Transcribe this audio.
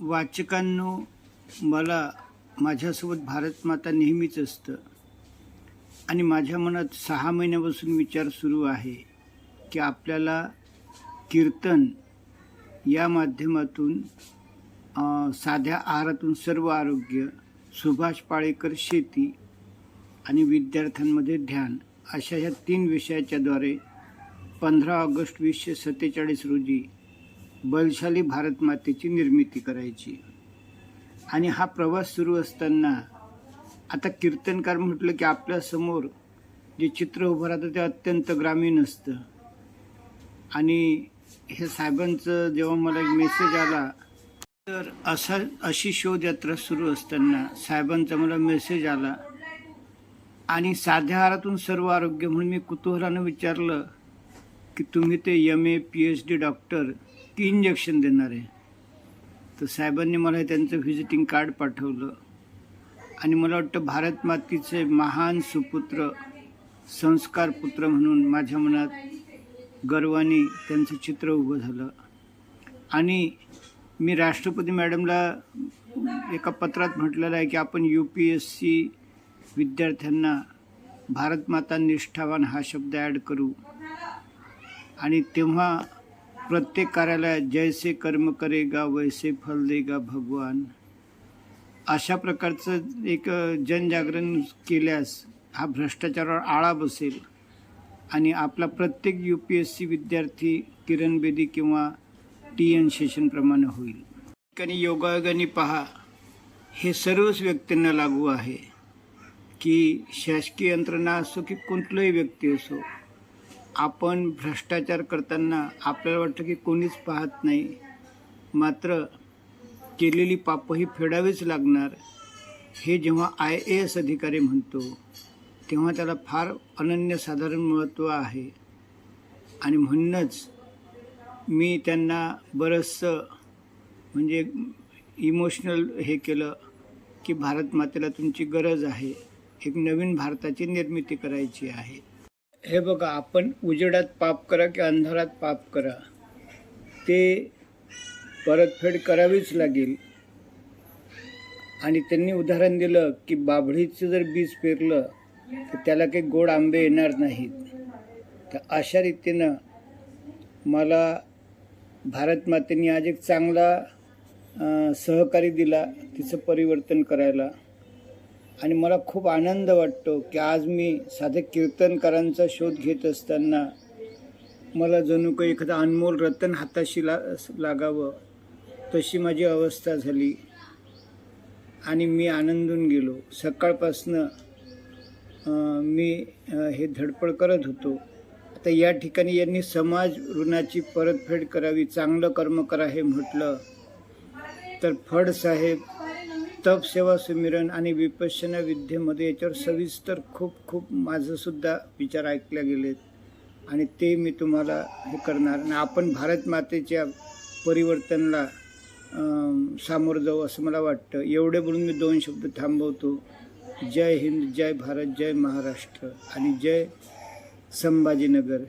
वाचकांनो मला माझ्यासोबत भारतमाता नेहमीच असतं. आणि माझ्या मनात सहा महिन्यापासून विचार सुरू आहे की आपल्याला कीर्तन या माध्यमातून साध्या आहारातून सर्व आरोग्य सुभाष पाळेकर शेती आणि विद्यार्थ्यांमध्ये ध्यान अशा ह्या तीन विषयाच्याद्वारे पंधरा ऑगस्ट वीसशे सत्तेचाळीस रोजी बलशाली भारतमातेची निर्मिती करायची. आणि हा प्रवास सुरू असताना आता कीर्तनकार म्हटलं की आपल्यासमोर जे चित्र उभं राहतं ते अत्यंत ग्रामीण असतं. आणि हे साहेबांचं जेव्हा मला एक मेसेज आला तर असा अशी शोधयात्रा सुरू असताना साहेबांचा मला मेसेज आला. आणि साध्या आहारातून सर्व आरोग्य म्हणून मी कुतूहलानं विचारलं की तुम्ही ते M A P H D doctor की इंजेक्शन देणार आहे. तर साहेबांनी मला त्यांचं व्हिजिटिंग कार्ड पाठवलं. आणि मला वाटतं भारत मातीचे महान सुपुत्र संस्कार पुत्र म्हणून माझ्या मनात गर्वाने त्यांचं चित्र उभं झालं. आणि मी राष्ट्रपती मॅडमला एका पत्रात म्हटलेलं आहे की आपण यू पी एस सी विद्यार्थ्यांना भारत माता निष्ठावान हा शब्द ॲड करू. आणि तेव्हा प्रत्येक कार्यालयात जैसे कर्म करेगा वैसे फल देगा भगवान. अशा प्रकारचं एक जनजागरण केल्यास हा भ्रष्टाचारावर आळा बसेल. आणि आपला प्रत्येक यू पी एस सी विद्यार्थी किरण बेदी किंवा टी एन सेशनप्रमाणे होईल. ठिकाणी योगायोगाने पहा हे सर्वच व्यक्तींना लागू आहे की शासकीय यंत्रणा असो की कोणतंही व्यक्ती असो आपण भ्रष्टाचार करताना आपल्याला वाटतं की कोणीच पाहत नाही. मात्र केलेली पापं ही फेडावीच लागणार. हे जेव्हा आय ए एस अधिकारी म्हणतो तेव्हा त्याला फार अनन्यसाधारण महत्त्व आहे. आणि म्हणूनच मी त्यांना बरंचसं म्हणजे इमोशनल हे केलं की भारत मातेला तुमची गरज आहे. एक नवीन भारताची निर्मिती करायची आहे. हे बघा आपण उजेडात पाप करा की अंधारात पाप करा? ते परतफेड करावीच लागेल. आणि त्यांनी उदाहरण दिलं की बाभळीचं जर बीज पेरलं तर त्याला काही गोड आंबे येणार नाहीत. तर अशा रीतीनं मला भारत मातेने आज एक चांगला सहकारी दिला तिचं परिवर्तन करायला. आणि मला खूप आनंद वाटतो की आज मी साधे कीर्तनकारांचा शोध घेत असताना मला जणू काही एखादं अनमोल रतन हाताशी ला लागावं तशी माझी अवस्था झाली. आणि मी आनंदून गेलो. सकाळपासनं मी हे धडपड करत होतो. आता या ठिकाणी यांनी समाज ऋणाची परतफेड करावी चांगलं कर्म करा हे म्हटलं. तर फड साहेब तप सेवा सुमिरन आणि विपश्यना विद्येमध्ये याच्यावर सविस्तर खूप खूप माझंसुद्धा विचार ऐकले गेलेत. आणि ते मी तुम्हाला हे करणार. आणि आपण भारत मातेच्या परिवर्तनला सामोरं जाऊ असं मला वाटतं. एवढे बोलून मी दोन शब्द थांबवतो. जय हिंद जय भारत जय महाराष्ट्र आणि जय संभाजीनगर.